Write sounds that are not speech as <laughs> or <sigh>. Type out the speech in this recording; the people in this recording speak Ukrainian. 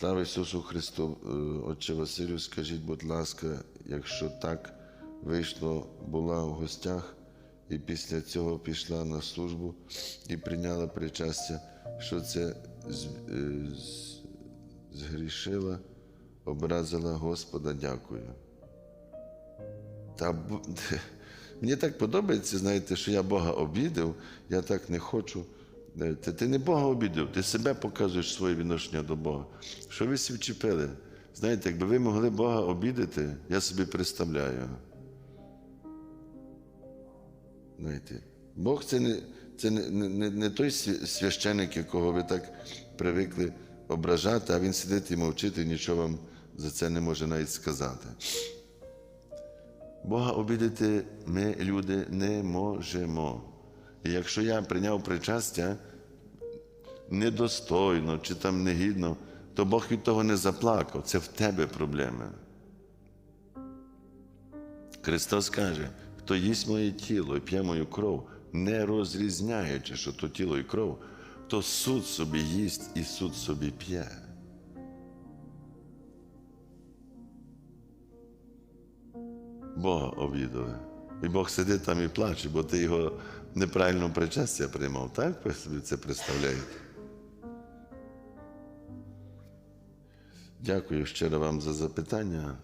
Слава Ісусу Христу, Е, Отче Василю, скажіть, будь ласка, якщо так вийшло, була в гостях і після цього пішла на службу і прийняла причастя, що це е, згрішила, образила Господа, дякую. Та <laughs> мені так подобається, знаєте, що я Бога обідав, я так не хочу. Е, Ти, не Бога обідав, ти себе показуєш своє відношення до Бога. Що ви всі вчепили? Знаєте, якби ви могли Бога обідати, я собі представляю. Знаєте, Бог це не, це не, не, не той священик, якого ви так привикли ображати, а він сидить і мовчить, і нічого вам за це не може навіть сказати. Бога обідати ми, люди, не можемо. І якщо я прийняв причастя недостойно чи там негідно, то Бог від того не заплакав. Це в тебе проблеми. Христос каже, хто їсть моє тіло і п'є мою кров, не розрізняючи, що то тіло і кров, то суд собі їсть і суд собі п'є. Бога обідали. І Бог сидить там і плаче, бо ти його неправильно причастя приймав. Так ви собі це представляєте? Дякую щиро вам за запитання.